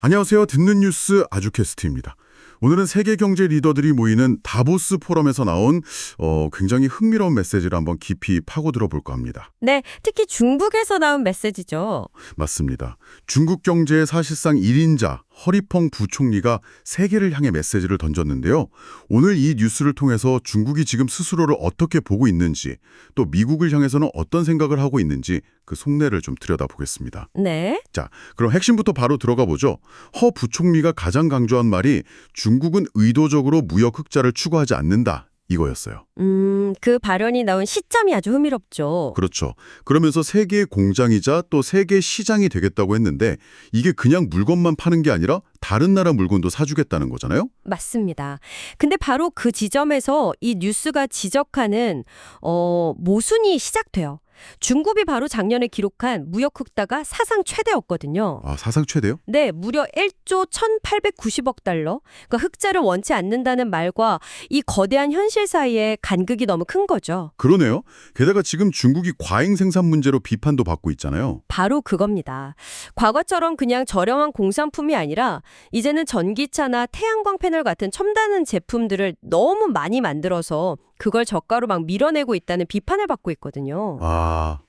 안녕하세요. 듣는 뉴스 아주캐스트입니다. 오늘은 세계 경제 리더들이 모이는 다보스 포럼에서 나온 어, 굉장히 흥미로운 메시지를 한번 깊이 파고 들어볼까 합니다. 네, 특히 중국에서 나온 메시지죠. 맞습니다. 중국 경제의 사실상 1인자 허리펑 부총리가 세계를 향해 메시지를 던졌는데요. 오늘 이 뉴스를 통해서 중국이 지금 스스로를 어떻게 보고 있는지 또 미국을 향해서는 어떤 생각을 하고 있는지 그 속내를 좀 들여다보겠습니다. 네. 자, 그럼 핵심부터 바로 들어가 보죠. 허 부총리가 가장 강조한 말이 중국은 의도적으로 무역 흑자를 추구하지 않는다. 이거였어요. 음, 그 발언이 나온 시점이 아주 흥미롭죠. 그렇죠. 그러면서 세계의 공장이자 또 세계 시장이 되겠다고 했는데 이게 그냥 물건만 파는 게 아니라 다른 나라 물건도 사주겠다는 거잖아요. 맞습니다. 근데 바로 그 지점에서 이 뉴스가 지적하는 어, 모순이 시작돼요. 중국이 바로 작년에 기록한 무역 흑자가 사상 최대였거든요. 아, 사상 최대요? 네, 무려 1조 1,890억 달러. 그러니까 흑자를 원치 않는다는 말과 이 거대한 현실 사이에 간극이 너무 큰 거죠. 그러네요. 게다가 지금 중국이 과잉 생산 문제로 비판도 받고 있잖아요. 바로 그겁니다. 과거처럼 그냥 저렴한 공산품이 아니라 이제는 전기차나 태양광 패널 같은 첨단은 제품들을 너무 많이 만들어서 그걸 저가로 막 밀어내고 있다는 비판을 받고 있거든요. 아,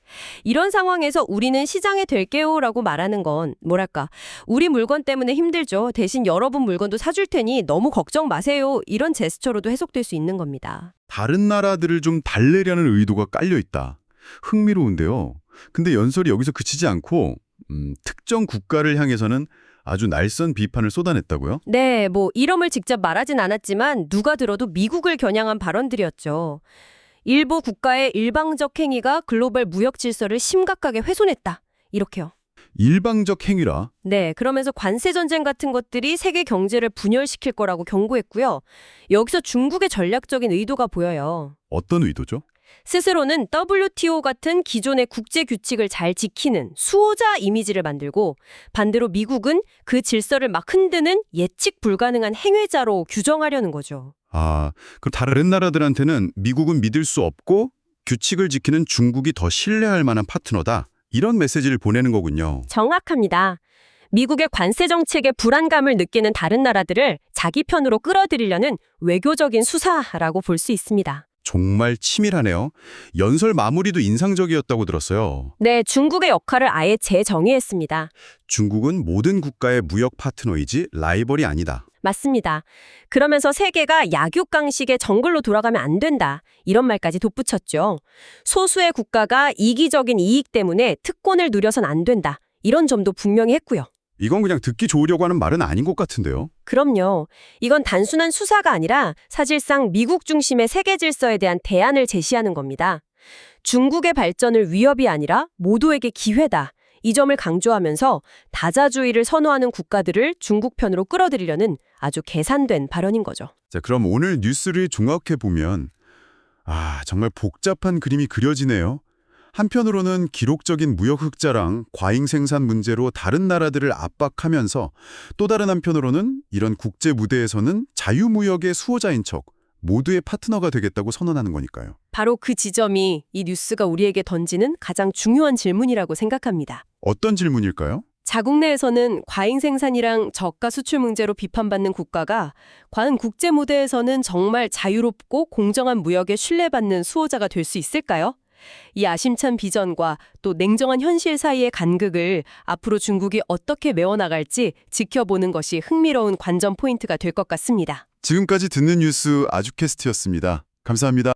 이런 상황에서 우리는 시장에 될게요라고 말하는 건 뭐랄까 우리 물건 때문에 힘들죠. 대신 여러분 물건도 사줄 테니 너무 걱정 마세요. 이런 제스처로도 해석될 수 있는 겁니다. 다른 나라들을 좀 달래려는 의도가 깔려 있다. 흥미로운데요. 근데 연설이 여기서 그치지 않고 음, 특정 국가를 향해서는 아주 날선 비판을 쏟아냈다고요? 네, 뭐 이름을 직접 말하진 않았지만 누가 들어도 미국을 겨냥한 발언들이었죠. 일부 국가의 일방적 행위가 글로벌 무역 질서를 심각하게 훼손했다. 이렇게요. 일방적 행위라 네, 그러면서 관세 전쟁 같은 것들이 세계 경제를 분열시킬 거라고 경고했고요. 여기서 중국의 전략적인 의도가 보여요. 어떤 의도죠? 스스로는 WTO 같은 기존의 국제 규칙을 잘 지키는 수호자 이미지를 만들고 반대로 미국은 그 질서를 막 흔드는 예측 불가능한 행위자로 규정하려는 거죠. 아, 그럼 다른 나라들한테는 미국은 믿을 수 없고 규칙을 지키는 중국이 더 신뢰할 만한 파트너다. 이런 메시지를 보내는 거군요. 정확합니다. 미국의 관세 정책에 불안감을 느끼는 다른 나라들을 자기 편으로 끌어들이려는 외교적인 수사라고 볼 수 있습니다. 정말 치밀하네요. 연설 마무리도 인상적이었다고 들었어요. 네, 중국의 역할을 아예 재정의했습니다. 중국은 모든 국가의 무역 파트너이지 라이벌이 아니다. 맞습니다. 그러면서 세계가 약육강식의 정글로 돌아가면 안 된다. 이런 말까지 덧붙였죠. 소수의 국가가 이기적인 이익 때문에 특권을 누려선 안 된다. 이런 점도 분명히 했고요. 이건 그냥 듣기 좋으려고 하는 말은 아닌 것 같은데요. 그럼요. 이건 단순한 수사가 아니라 사실상 미국 중심의 세계 질서에 대한 대안을 제시하는 겁니다. 중국의 발전을 위협이 아니라 모두에게 기회다. 이 점을 강조하면서 다자주의를 선호하는 국가들을 중국 편으로 끌어들이려는 아주 계산된 발언인 거죠. 자, 그럼 오늘 뉴스를 종합해 보면 아, 정말 복잡한 그림이 그려지네요. 한편으로는 기록적인 무역 흑자랑 과잉 생산 문제로 다른 나라들을 압박하면서 또 다른 한편으로는 이런 국제 무대에서는 자유무역의 수호자인 척 모두의 파트너가 되겠다고 선언하는 거니까요. 바로 그 지점이 이 뉴스가 우리에게 던지는 가장 중요한 질문이라고 생각합니다. 어떤 질문일까요? 자국 내에서는 과잉 생산이랑 저가 수출 문제로 비판받는 국가가 과연 국제 무대에서는 정말 자유롭고 공정한 무역에 신뢰받는 수호자가 될 수 있을까요? 이 아심찬 비전과 또 냉정한 현실 사이의 간극을 앞으로 중국이 어떻게 메워나갈지 지켜보는 것이 흥미로운 관전 포인트가 될 것 같습니다. 지금까지 듣는 뉴스 아주캐스트였습니다. 감사합니다.